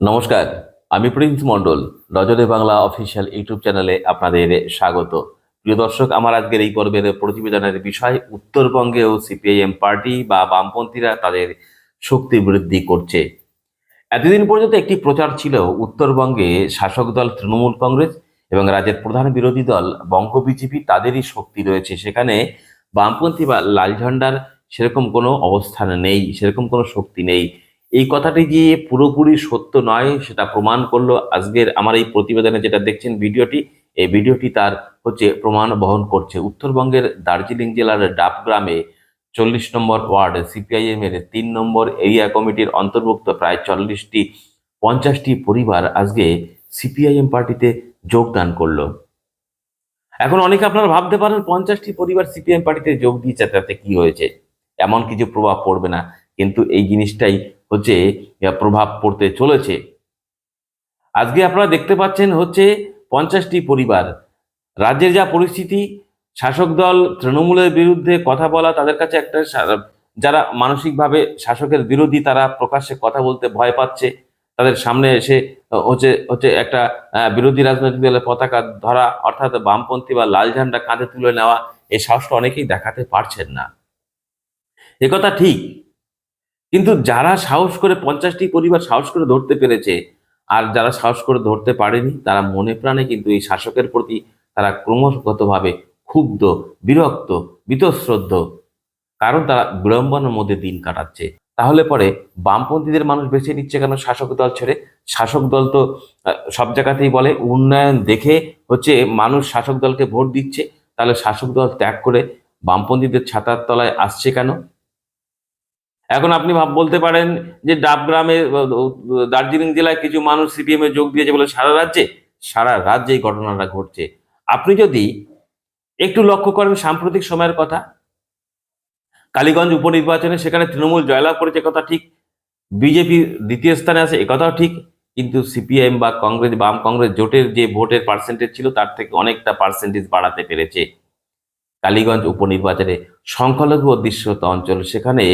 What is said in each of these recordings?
নমস্কার, আমি প্রিন্স মণ্ডল, নজরে বাংলা অফিসিয়াল ইউটিউব চ্যানেলে আপনাদের স্বাগত। প্রিয় দর্শক, আমার আজকের এই পর্বের প্রতিবেদনের বিষয়, উত্তরবঙ্গেও সিপিআইএম পার্টি বা বামপন্থীরা তাদের শক্তি বৃদ্ধি করছে। এতদিন পর্যন্ত একটি প্রচার ছিল, উত্তরবঙ্গে শাসক দল তৃণমূল কংগ্রেস এবং রাজ্যের প্রধান বিরোধী দল বঙ্গ বিজেপি তাদেরই শক্তি রয়েছে। সেখানে বামপন্থী বা লাল ঝান্ডার সেরকম কোনো অবস্থান নেই, সেরকম কোনো শক্তি নেই। এই কথাটি যে পুরোপুরি সত্য নয়, সেটা প্রমাণ করল আজকের আমার এই প্রতিবেদনে যেটা দেখছেন ভিডিওটি। এই ভিডিওটি তার হচ্ছে প্রমাণ বহন করছে। উত্তরবঙ্গের দার্জিলিং জেলার ডাব গ্রামে চল্লিশ নম্বর ওয়ার্ড সিপিআইএম এর তিন নম্বর এরিয়া কমিটির অন্তর্ভুক্ত প্রায় চল্লিশটি, পঞ্চাশটি পরিবার আজকে সিপিআইএম পার্টিতে যোগদান করল। এখন অনেকে আপনারা ভাবতে পারেন, পঞ্চাশটি পরিবার সিপিএম পার্টিতে যোগ দিয়েছে, তাতে কি হয়েছে? এমন কিছু প্রভাব পড়বে না। কিন্তু এই জিনিসটাই হচ্ছে প্রভাব পড়তে চলেছে। আজকে আপনারা দেখতে পাচ্ছেন হচ্ছে পঞ্চাশটি পরিবার। রাজ্যের যা পরিস্থিতি, শাসক দল তৃণমূলের বিরুদ্ধে কথা বলা, তাদের কাছে একটা যারা মানসিকভাবে শাসকের বিরোধী, তারা প্রকাশ্যে কথা বলতে ভয় পাচ্ছে। তাদের সামনে এসে হচ্ছে হচ্ছে একটা বিরোধী রাজনৈতিক দলের পতাকা ধরা, অর্থাৎ বামপন্থী বা লাল ঝান্ডা কাঁধে তুলে নেওয়া এই সাহসটা অনেকেই দেখাতে পারছেন না। একথা ঠিক কিন্তু যারা সাহস করে পঞ্চাশটি পরিবার সাহস করে ধরতে পেরেছে, আর যারা সাহস করে ধরতে পারেনি, তারা মনে প্রাণে কিন্তু এই শাসকের প্রতি তারা ক্রমাগতভাবে ক্ষুব্ধ, বিরক্ত, বীতশ্রদ্ধ। কারণ তারা বিড়ম্বনার মধ্যে দিন কাটাচ্ছে। তাহলে পরে বামপন্থীদের মানুষ বেছে নিচ্ছে কেন শাসক দল ছেড়ে? শাসক দল তো সব জায়গাতেই বলে উন্নয়ন দেখে হচ্ছে মানুষ শাসক দলকে ভোট দিচ্ছে। তাহলে শাসক দল ত্যাগ করে বামপন্থীদের ছাতার তলায় আসছে কেন? এখন আপনি ভাব বলতে পারেন যে ডাবগ্রামে আহ, দার্জিলিং জেলায় কিছু মানুষ সিপিএম এ যোগ দিয়েছে বলে সারা রাজ্যে সারা রাজ্যে এই ঘটনাটা ঘটছে। আপনি যদি একটু লক্ষ্য করেন সাম্প্রতিক সময়ের কথা কালীগঞ্জ উপনির্বাচনে সেখানে তৃণমূল জয়লাভ করেছে কথা ঠিক। বিজেপি দ্বিতীয় স্থানে আছে একথাও ঠিক। কিন্তু সিপিআইএম বা কংগ্রেস বাম কংগ্রেস জোটের যে ভোটের পার্সেন্টেজ ছিল তার থেকে অনেকটা পার্সেন্টেজ বাড়াতে পেরেছে। কালীগঞ্জ উপনির্বাচনে সংখ্যালঘু অধ্যুষিত অঞ্চল সেখানে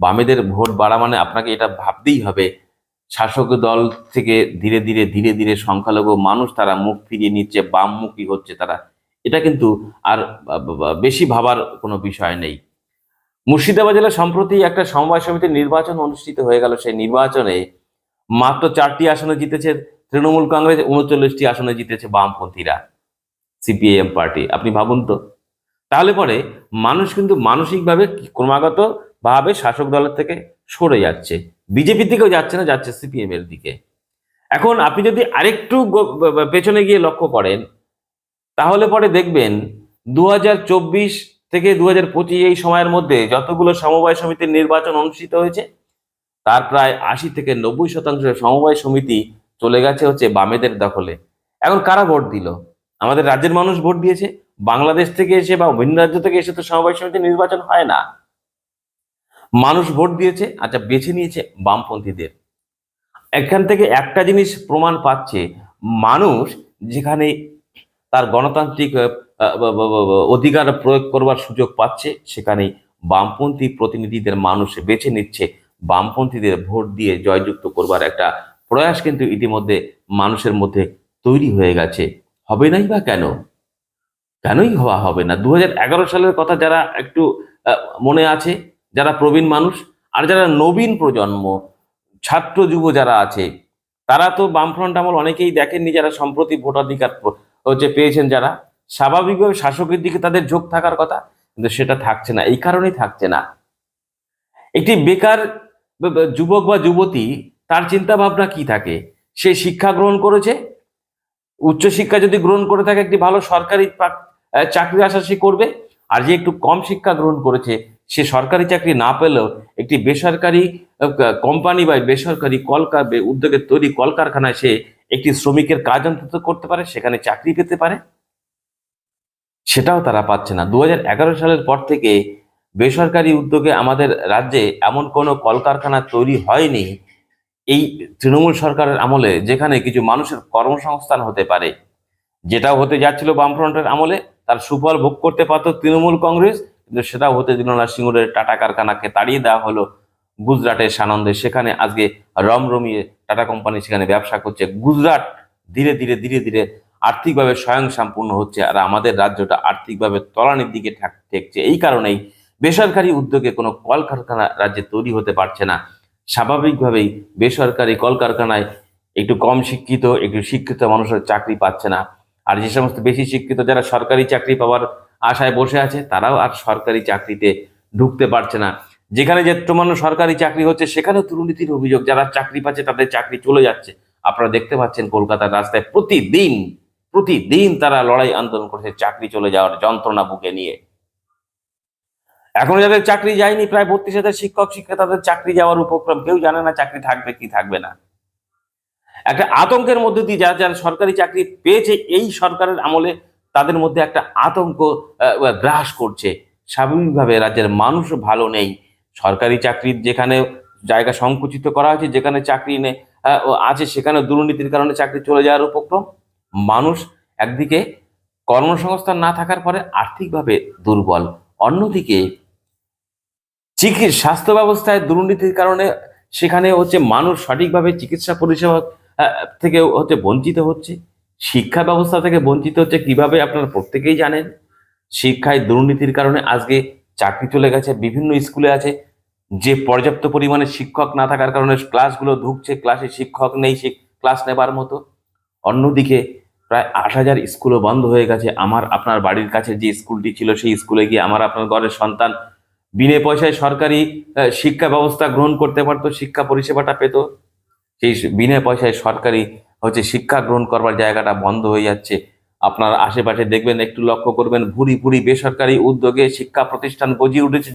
বামেদের ভোট বাড়া মানে আপনাকে এটা ভাবতেই হবে। শাসক দল থেকে ধীরে ধীরে ধীরে ধীরে সংখ্যালঘু মানুষ তারা মুখ ফিরিয়ে নিচ্ছে, বামমুখী হচ্ছে তারা। এটা কিন্তু আর বেশি ভাবার কোনো বিষয় নেই। মুর্শিদাবাদ জেলা সম্প্রতি একটা সমবায় সমিতির নির্বাচন অনুষ্ঠিত হয়ে গেল। সেই নির্বাচনে মাত্র চারটি আসনে জিতেছে তৃণমূল কংগ্রেস, উনচল্লিশটি আসনে জিতেছে বামপন্থীরা। সিপিআইএম পার্টি, আপনি ভাবুন তো। তাহলে পরে মানুষ কিন্তু মানসিকভাবে ক্রমাগত ভাবে শাসক দলের থেকে সরে যাচ্ছে। বিজেপির দিকেও যাচ্ছে না, যাচ্ছে সিপিএম এর দিকে। এখন আপনি যদি আরেকটু পেছনে গিয়ে লক্ষ্য করেন, তাহলে পরে দেখবেন দু হাজার চব্বিশ থেকে দু হাজার পঁচিশ এই সময়ের মধ্যে যতগুলো সমবায় সমিতির নির্বাচন অনুষ্ঠিত হয়েছে, তার প্রায় আশি থেকে নব্বই শতাংশ সমবায় সমিতি চলে গেছে হচ্ছে বামেদের দখলে। এখন কারা ভোট দিল? আমাদের রাজ্যের মানুষ ভোট দিয়েছে, বাংলাদেশ থেকে এসে বা ভিন্ন রাজ্য থেকে এসে তো সমবায় সমিতি নির্বাচন হয় না। মানুষ ভোট দিয়েছে আচ্ছা বেছে নিয়েছে বামপন্থীদের। এখান থেকে একটা জিনিস প্রমাণ পাচ্ছে, মানুষ যেখানে তার গণতান্ত্রিক অধিকার প্রয়োগ করবার সুযোগ পাচ্ছে, সেখানে বামপন্থী প্রতিনিধিদের মানুষ বেছে নিচ্ছে, বামপন্থীদের ভোট দিয়ে জয়যুক্ত করবার একটা প্রয়াস কিন্তু ইতিমধ্যে মানুষের মধ্যে তৈরি হয়ে গেছে। হবে নাই বা কেন? কেনই হওয়া হবে না? দু হাজার এগারো সালের কথা যারা একটু মনে আছে যারা প্রবীণ মানুষ আর যারা নবীন প্রজন্ম, ছাত্র যুব যারা আছে, তারা তো বামফ্রন্ট আমল অনেকেই দেখেননি যারা সম্প্রতি ভোটাধিকার হচ্ছে পেয়েছেন যারা। স্বাভাবিকভাবে শাসকের দিকে তাদের ঝোঁক থাকার কথা, কিন্তু সেটা থাকছে না, এই কারণেই থাকছে না। একটি বেকার যুবক বা যুবতী, তার চিন্তা ভাবনা কি থাকে? সে শিক্ষা গ্রহণ করেছে উচ্চশিক্ষা যদি গ্রহণ করে থাকে, একটি ভালো সরকারি চাকরির আশা সে করবে, আর যে একটু কম শিক্ষা গ্রহণ করেছে সে সরকারি চাকরি না পেলেও একটি বেসরকারি কোম্পানি বা বেসরকারি কলকা, বে- উদ্যোগের তৈরি কলকারখানায় সে একটি শ্রমিকের কাজ অন্তত করতে পারে, সেখানে চাকরি পেতে পারে। সেটাও তারা পাচ্ছে না। দু হাজার এগারো সালের পর থেকে বেসরকারি উদ্যোগে আমাদের রাজ্যে এমন কোনো কলকারখানা তৈরি হয়নি। এই তৃণমূল সরকারের আমলে যেখানে কিছু মানুষের কর্মসংস্থান হতে পারে, যেটাও হতে যাচ্ছিল বামফ্রন্টের আমলে, তার সুফল ভোগ করতে পারত তৃণমূল কংগ্রেস। কিন্তু সেটাও হতে দিল না। সিঙ্গুরের টাটা কারখানাকে তাড়িয়ে দেওয়া হলো গুজরাটের সানন্দে। সেখানে আজকে রমরমিয়ে টাটা কোম্পানি সেখানে ব্যবসা করছে। গুজরাট ধীরে ধীরে ধীরে ধীরে আর্থিকভাবে স্বয়ংসম্পূর্ণ হচ্ছে আর আমাদের রাজ্যটা আর্থিকভাবে তলানির দিকে ঠাক- ঠেকছে। এই কারণেই বেসরকারি উদ্যোগে কোনো কলকারখানা রাজ্যে তৈরি হতে পারছে না। স্বাভাবিকভাবেই বেসরকারি কলকারখানায় একটু কম শিক্ষিত, একটু শিক্ষিত মানুষের চাকরি পাচ্ছে না। আর যে সমস্ত বেশি শিক্ষিত, যারা সরকারি চাকরি পাওয়ার আশায় বসে আছে, তারাও আর সরকারি চাকরিতে ঢুকতে পারছে না। যেখানে যে তোমার সরকারি চাকরি হচ্ছে সেখানেও দুর্নীতির অভিযোগ, যারা চাকরি পাচ্ছে তাদের চাকরি চলে যাচ্ছে। আপনারা দেখতে পাচ্ছেন কলকাতার রাস্তায় প্রতিদিন প্রতিদিন তারা লড়াই আন্দোলন করছে চাকরি চলে যাওয়ার যন্ত্রণা বুকে নিয়ে। এখনও যাদের চাকরি যায়নি, প্রায় বত্রিশ হাজার শিক্ষক শিক্ষিকা তাদের চাকরি যাওয়ার উপক্রম, কেউ জানে না চাকরি থাকবে কি থাকবে না। একটা আতঙ্কের মধ্যে দিয়ে যারা যারা সরকারি চাকরি পেয়েছে, এই সরকারের আমলে তাদের মধ্যে একটা আতঙ্ক গ্রাস করছে। স্বাভাবিকভাবে রাজ্যের মানুষ ভালো নেই। সরকারি চাকরির যেখানে জায়গা সংকুচিত করা হয়েছে, যেখানে চাকরি ও আছে, সেখানে দুর্নীতির কারণে চাকরি চলে যাওয়ার উপক্রম। মানুষ একদিকে কর্মসংস্থান না থাকার পরে আর্থিকভাবে দুর্বল। অন্যদিকে চিকিৎসা, স্বাস্থ্য ব্যবস্থায় দুর্নীতির কারণে সেখানে হচ্ছে মানুষ সঠিকভাবে চিকিৎসা পরিষেবা থেকে হচ্ছে বঞ্চিত হচ্ছে। শিক্ষা ব্যবস্থা থেকে বঞ্চিত হচ্ছে কীভাবে আপনারা প্রত্যেকেই জানেন। শিক্ষায় দুর্নীতির কারণে আজকে চাকরি চলে গেছে, বিভিন্ন স্কুলে আছে। যে পর্যাপ্ত পরিমাণে শিক্ষক না থাকার কারণে ক্লাসগুলো ঢুকছে ক্লাসে শিক্ষক নেই ক্লাস নেবার মতো। অন্যদিকে প্রায় আট হাজার স্কুলও বন্ধ হয়ে গেছে। আমার আপনার বাড়ির কাছে যে স্কুলটি ছিল, সেই স্কুলে গিয়ে আমার আপনার ঘরের সন্তান বিনে পয়সায় সরকারি শিক্ষা ব্যবস্থা গ্রহণ করতে পারতো, শিক্ষা পরিষেবাটা পেত। সেই বিনা পয়সায় সরকারি হচ্ছে শিক্ষা গ্রহণ করবার জায়গাটা বন্ধ হয়ে যাচ্ছে। আপনার আশেপাশে দেখবেন, একটু লক্ষ্য করবেন, ভুরি ভুরি বেসরকারি উদ্যোগে শিক্ষা প্রতিষ্ঠান গজিয়ে উঠেছে।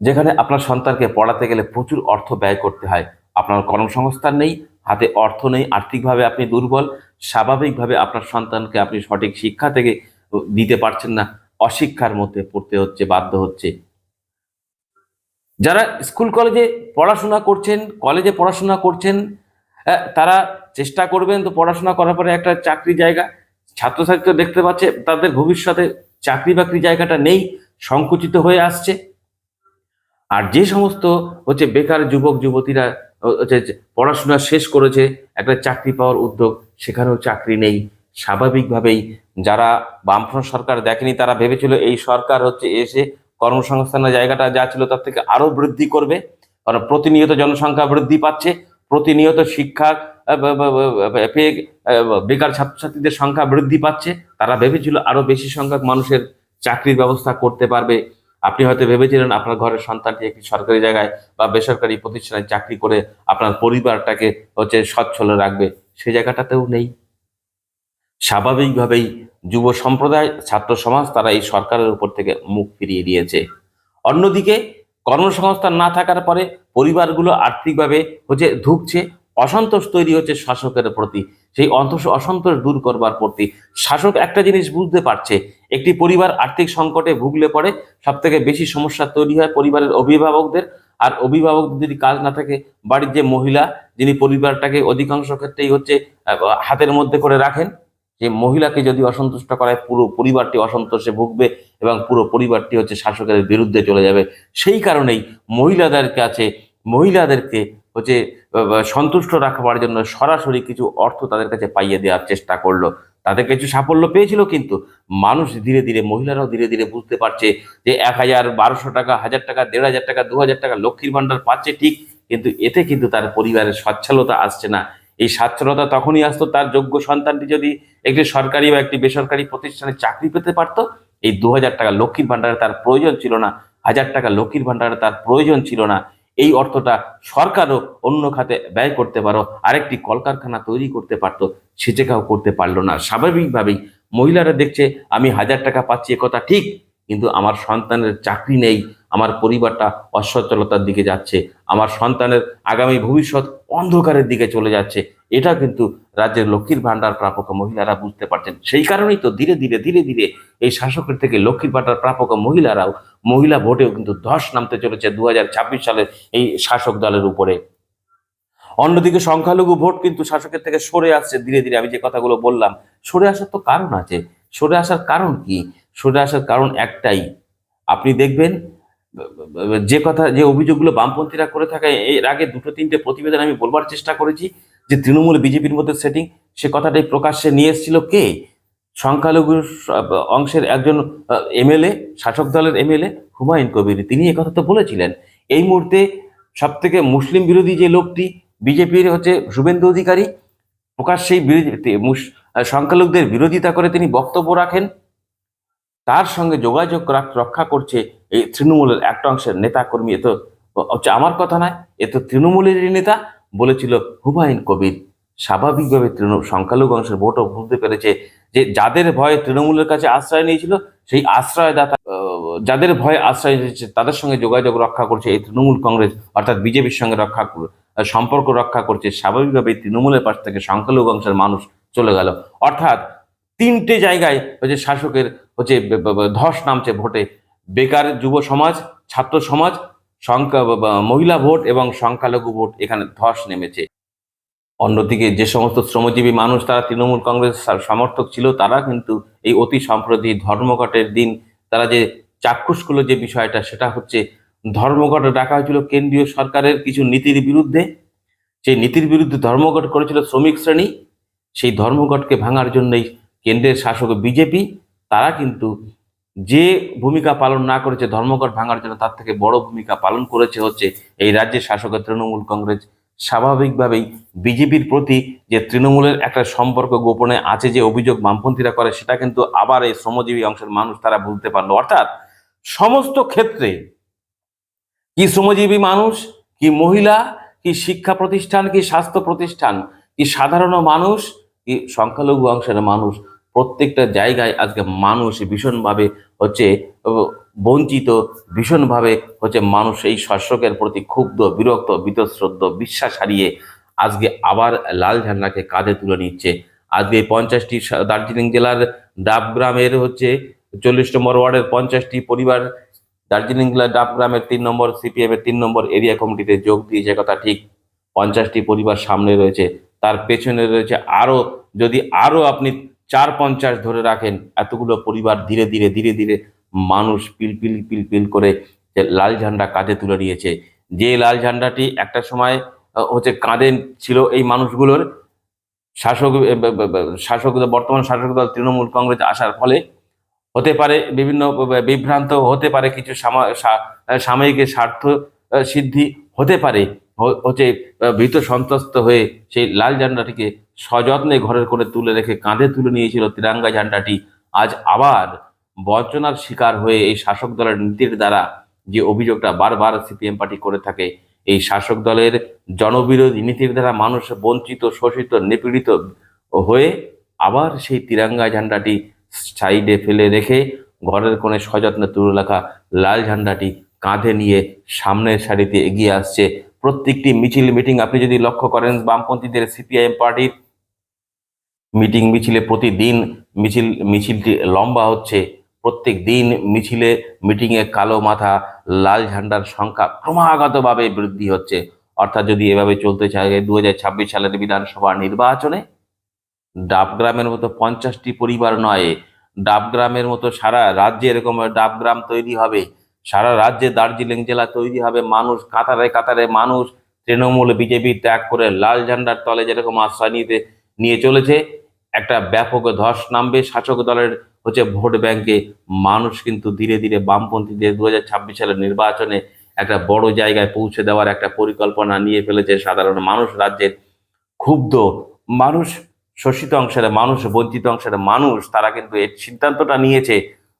যেখানে আপনার সন্তানকে পড়াতে গেলে প্রচুর অর্থ ব্যয় করতে হয়। আপনার কর্মসংস্থান নেই, হাতে অর্থ নেই, আর্থিকভাবে আপনি দুর্বল, স্বাভাবিকভাবে আপনার সন্তানকে আপনি সঠিক শিক্ষা থেকে দিতে পারছেন না, অশিক্ষার মধ্যে পড়তে হচ্ছে, বাধ্য হচ্ছে। যারা স্কুল কলেজে পড়াশোনা করছেন, কলেজে পড়াশোনা করছেন আহ, তারা চেষ্টা করবেন তো পড়াশোনা করার পরে একটা চাকরি জায়গা। ছাত্রছাত্রী দেখতে পাচ্ছে তাদের ভবিষ্যতে চাকরি বাকরি জায়গাটা নেই সংকুচিত হয়ে আসছে। আর যে সমস্ত হচ্ছে বেকার যুবক যুবতীরা হচ্ছে পড়াশোনা শেষ করেছে একটা চাকরি পাওয়ার উদ্যোগ সেখানেও চাকরি নেই। স্বাভাবিকভাবেই যারা বামফ্রন্ট সরকার দেখেনি তারা ভেবেছিল এই সরকার হচ্ছে এসে কর্মসংস্থানের জায়গাটা যা ছিল তার থেকে আরও বৃদ্ধি করবে। কারণ প্রতিনিয়ত জনসংখ্যা বৃদ্ধি পাচ্ছে প্রতিনিয়ত শিক্ষা পেয়ে বেকার ছাত্রছাত্রীদের সংখ্যা বৃদ্ধি পাচ্ছে। তারা ভেবেছিল আরও বেশি সংখ্যক মানুষের চাকরির ব্যবস্থা করতে পারবে। আপনি হয়তো ভেবেছিলেন আপনার ঘরের সন্তানটি একটি সরকারি জায়গায় বা বেসরকারি প্রতিষ্ঠানে চাকরি করে আপনার পরিবারটাকে হচ্ছে সচ্ছল রাখবে। সেই জায়গাটাতেও নেই। স্বাভাবিকভাবেই যুব সম্প্রদায়, ছাত্র সমাজ, তারা এই সরকারের উপর থেকে মুখ ফিরিয়ে দিয়েছে। অন্যদিকে কর্মসংস্থান না থাকার পরে পরিবারগুলো আর্থিকভাবে হচ্ছে ধুকছে, অসন্তোষ তৈরি হচ্ছে শাসকের প্রতি। সেই অন্তোষ অসন্তোষ দূর করবার প্রতি। শাসক একটা জিনিস বুঝতে পারছে, একটি পরিবার আর্থিক সংকটে ভুগলে পড়ে সব থেকে বেশি সমস্যা তৈরি হয় পরিবারের অভিভাবকদের। আর অভিভাবক যদি কাজ না থাকে, বাড়ির যে মহিলা, যিনি পরিবারটাকে অধিকাংশ ক্ষেত্রেই হচ্ছে হাতের মধ্যে করে রাখেন যে মহিলাকে যদি অসন্তুষ্ট করায়, পুরো পরিবারটি অসন্তোষে ভুগবে এবং পুরো পরিবারটি হচ্ছে শাসকের বিরুদ্ধে চলে যাবে। সেই কারণেই মহিলাদের কাছে মহিলাদেরকে হচ্ছে সন্তুষ্ট রাখবার জন্য সরাসরি কিছু অর্থ তাদের কাছে পাইয়ে দেওয়ার চেষ্টা করল। তাদের কিছু সাফল্য পেয়েছিল কিন্তু মানুষ ধীরে ধীরে, মহিলারাও ধীরে ধীরে বুঝতে পারছে যে এক হাজার বারোশো টাকা, হাজার টাকা, দেড় হাজার টাকা, দু হাজার টাকা লক্ষ্মীর ভাণ্ডার পাচ্ছে ঠিক, কিন্তু এতে কিন্তু তার পরিবারের সচ্ছলতা আসছে না। এই সচ্ছলতা তখনই আসতো, তার যোগ্য সন্তানটি যদি একটি সরকারি বা একটি বেসরকারি প্রতিষ্ঠানে চাকরি পেতে পারতো, এই দু হাজার টাকা লক্ষ্মীর ভাণ্ডারে তার প্রয়োজন ছিল না, হাজার টাকা লক্ষ্মীর ভাণ্ডারে তার প্রয়োজন ছিল না। এই অর্থটা সরকারও অন্য খাতে ব্যয় করতে পারো, আরেকটি কলকারখানা তৈরি করতে পারতো সে জায়গাও করতে পারল না। স্বাভাবিকভাবেই মহিলারা দেখছে, আমি হাজার টাকা পাচ্ছি এ কথা ঠিক, কিন্তু আমার সন্তানের চাকরি নেই আমার পরিবারটা অসচ্ছলতার দিকে যাচ্ছে, আমার সন্তানের আগামী ভবিষ্যৎ অন্ধকারের দিকে চলে যাচ্ছে। এটা কিন্তু রাজ্যের লক্ষ্মীর ভাণ্ডার প্রাপক মহিলারা বুঝতে পারছেন। সেই কারণেই তো ধীরে ধীরে ধীরে ধীরে এই শাসকের থেকে লক্ষ্মীর ভাণ্ডার প্রাপক মহিলারাও মহিলা ভোটেও কিন্তু ধস নামতে চলেছে দু হাজার ছাব্বিশ সালের এই শাসক দলের উপরে। অন্যদিকে সংখ্যালঘু ভোট কিন্তু শাসকের থেকে সরে আসছে ধীরে ধীরে। আমি যে কথাগুলো বললাম, সরে আসার তো কারণ আছে। সরে আসার কারণ কি? সরে আসার কারণ একটাই। আপনি দেখবেন যে কথা, যে অভিযোগগুলো বামপন্থীরা করে থাকে, এর আগে দুটো তিনটে প্রতিবেদন আমি বলবার চেষ্টা করেছি যে তৃণমূল বিজেপির মধ্যে সেটিং সে কথাটাই প্রকাশ্যে নিয়ে এসেছিল কে? সংখ্যালঘু অংশের একজন এমএলএ, শাসক দলের এমএলএ হুমায়ুন কবির। তিনি কথা তো বলেছিলেন। এই মুহূর্তে সব থেকে মুসলিম বিরোধী যে লোকটি, বিজেপির হচ্ছে শুভেন্দু অধিকারী, প্রকাশ্যেই বিরোধী সংখ্যালঘুদের বিরোধিতা করে তিনি বক্তব্য রাখেন। তার সঙ্গে যোগাযোগ রক্ষা করছে এই তৃণমূলের একটা অংশের নেতা কর্মী এ তো হচ্ছে আমার কথা নয়, এ তো তৃণমূলেরই নেতা বলেছিল হুমায়ুন কবির। স্বাভাবিকভাবে তৃণমূল, সংখ্যালঘু অংশের ভোটও বুঝতে পেরেছে যে যাদের ভয়ে তৃণমূলের কাছে আশ্রয় নিয়েছিল, সেই আশ্রয়দাতা যাদের ভয়ে আশ্রয় নিয়েছে, তাদের সঙ্গে যোগাযোগ রক্ষা করছে এই তৃণমূল কংগ্রেস, অর্থাৎ বিজেপির সঙ্গে রক্ষা সম্পর্ক রক্ষা করছে। স্বাভাবিকভাবে তৃণমূলের পাশ থেকে সংখ্যালঘু অংশের মানুষ চলে গেল। অর্থাৎ তিনটে জায়গায় হচ্ছে শাসকের হচ্ছে ধস নামছে ভোটে। বেকার যুব সমাজ, ছাত্র সমাজ, সংখ্যা মহিলা ভোট এবং সংখ্যালঘু ভোট এখানে ধস নেমেছে। অন্যদিকে যে সমস্ত শ্রমজীবী মানুষ, তারা তৃণমূল কংগ্রেস সমর্থক ছিল, তারা কিন্তু এই অতি সম্প্রতি ধর্মঘটের দিন, তারা যে চাক্ষুষ করল যে বিষয়টা, সেটা হচ্ছে ধর্মঘট ডাকা হয়েছিল কেন্দ্রীয় সরকারের কিছু নীতির বিরুদ্ধে। সেই নীতির বিরুদ্ধে ধর্মঘট করেছিল শ্রমিক শ্রেণি। সেই ধর্মঘটকে ভাঙার জন্যই কেন্দ্রের শাসক বিজেপি, তারা কিন্তু যে ভূমিকা পালন না করেছে, ধর্মঘট ভাঙার জন্য তার থেকে বড় ভূমিকা পালন করেছে হচ্ছে এই রাজ্যের শাসকের তৃণমূল কংগ্রেস। স্বাভাবিকভাবেই বিজেপির প্রতি যে তৃণমূলের একটা সম্পর্ক গোপনে আছে, যে অভিযোগ বামপন্থীরা করে, সেটা কিন্তু আবার এই শ্রমজীবী অংশের মানুষ তারা বুঝতে পারল। অর্থাৎ সমস্ত ক্ষেত্রে কি শ্রমজীবী মানুষ, কি মহিলা, কি শিক্ষা প্রতিষ্ঠান, কি স্বাস্থ্য প্রতিষ্ঠান, কি সাধারণ মানুষ, কি সংখ্যালঘু অংশের মানুষ প্রত্যেকটা জায়গায় আজকে মানুষ ভীষণভাবে হচ্ছে, বঞ্চিত, ভীষণভাবে হচ্ছে মানুষ এই শাসকের প্রতি ক্ষুব্ধ, বিরক্ত, বিতশ্রদ্ধ, বিশ্বাস হারিয়ে আজকে আবার লাল ঝান্ডাকে কাঁধে তুলে নিচ্ছে। আজকে এই পঞ্চাশটি দার্জিলিং জেলার ডাবগ্রামের হচ্ছে চল্লিশ নম্বর ওয়ার্ডের পঞ্চাশটি পরিবার দার্জিলিং জেলার ডাবগ্রামের তিন নম্বর সিপিএম এর তিন নম্বর এরিয়া কমিটিতে যোগ দিয়েছে কথা ঠিক পঞ্চাশটি পরিবার সামনে রয়েছে। তার পেছনে রয়েছে আরও, যদি আরও আপনি চার পঞ্চাশ ধরে রাখেন। এতগুলো পরিবার ধীরে ধীরে ধীরে ধীরে মানুষ পিলপিল পিল পিল পিল করে লাল ঝান্ডা কাঁধে তুলে নিয়েছে। যে লাল ঝান্ডাটি একটা সময় হচ্ছে কাঁধে ছিল এই মানুষগুলোর, শাসক শাসক, বর্তমান শাসক দল তৃণমূল কংগ্রেস আসার ফলে হতে পারে বিভিন্ন বিভ্রান্ত হতে পারে কিছু সাময়িক স্বার্থ সিদ্ধি হতে পারে। হচ্ছে ভীত সন্ত্রস্ত হয়ে সেই লাল ঝান্ডাটিকে সযত্নে ঘরের করে তুলে রেখে কাঁধে তুলে নিয়েছিল তিরাঙ্গা ঝান্ডাটি আজ আবার বঞ্চনার শিকার হয়ে এই শাসক দলের নীতির দ্বারা যে অভিযোগটা বারবার সিপিএম পার্টি করে থাকে, এই শাসক দলের জনবিরোধী নীতির দ্বারা মানুষ বঞ্চিত, শোষিত, নিপীড়িত হয়ে আবার সেই তিরাঙ্গা ঝান্ডাটি সাইডে ফেলে রেখে ঘরের কোণে সযত্নে তুলে রাখা লাল ঝান্ডাটি কাঁধে নিয়ে সামনের সারিতে এগিয়ে আসছে প্রত্যেকটি মিছিল মিটিং আপনি যদি লক্ষ্য করেন, বামপন্থীদের সিপিআইএম পার্টির মিটিং মিছিলে প্রতিদিন মিছিল, মিছিলটি লম্বা হচ্ছে। প্রত্যেক দিন মিছিলে মিটিংয়ে কালো মাথা, লাল ঝান্ডার সংখ্যা ক্রমাগতভাবে বৃদ্ধি হচ্ছে। অর্থাৎ যদি এভাবে চলতে চায় দু হাজার ছাব্বিশ সালের বিধানসভা নির্বাচনে ডাবগ্রামের মতো পঞ্চাশটি পরিবার নয়, ডাবগ্রামের মতো সারা রাজ্যে এরকম ডাবগ্রাম তৈরি হবে। সারা রাজ্যে দার্জিলিং জেলা তৈরি হবে মানুষ, কাতারে কাতারে মানুষ, তৃণমূল, বিজেপি ত্যাগ করে লাল ঝান্ডার তলে যেরকম আশ্রয় নিতে, নিয়ে চলেছে, একটা ব্যাপক ধস নামবে, শাসক দলের হচ্ছে ভোট ব্যাংকে মানুষ কিন্তু ধীরে ধীরে বামপন্থী বামপন্থীদের দু হাজার ছাব্বিশ সালের নির্বাচনে একটা বড় জায়গায় পৌঁছে দেওয়ার একটা পরিকল্পনা নিয়ে ফেলেছে সাধারণ মানুষ রাজ্যের ক্ষুব্ধ মানুষ, শোষিত অংশের মানুষ, বঞ্চিত অংশের মানুষ, তারা কিন্তু এই সিদ্ধান্তটা নিয়েছে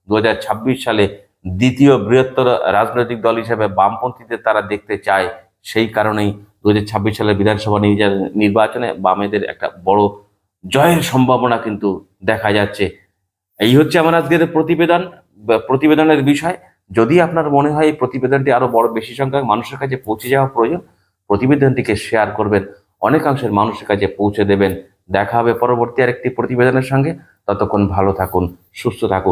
দু হাজার ছাব্বিশ সালে দ্বিতীয় বৃহত্তর রাজনৈতিক দল হিসেবে বামপন্থীদের তারা দেখতে চায় সেই কারণেই দু হাজার ছাব্বিশ সালের বিধানসভা নির্বা- নির্বাচনে বামেদের একটা বড় জয়ের সম্ভাবনা কিন্তু দেখা যাচ্ছে। এই হচ্ছে আমার আজকের প্রতিবেদন প্রতিবেদনের বিষয়। যদি আপনার মনে হয় এই প্রতিবেদনটি আরও বড়, বেশি সংখ্যক মানুষের কাছে পৌঁছে যাওয়া প্রয়োজন, প্রতিবেদনটিকে শেয়ার করবেন, অনেকাংশের মানুষের কাছে পৌঁছে দেবেন। দেখা হবে পরবর্তী আরেকটি প্রতিবেদনের সঙ্গে। ততক্ষণ ভালো থাকুন, সুস্থ থাকুন।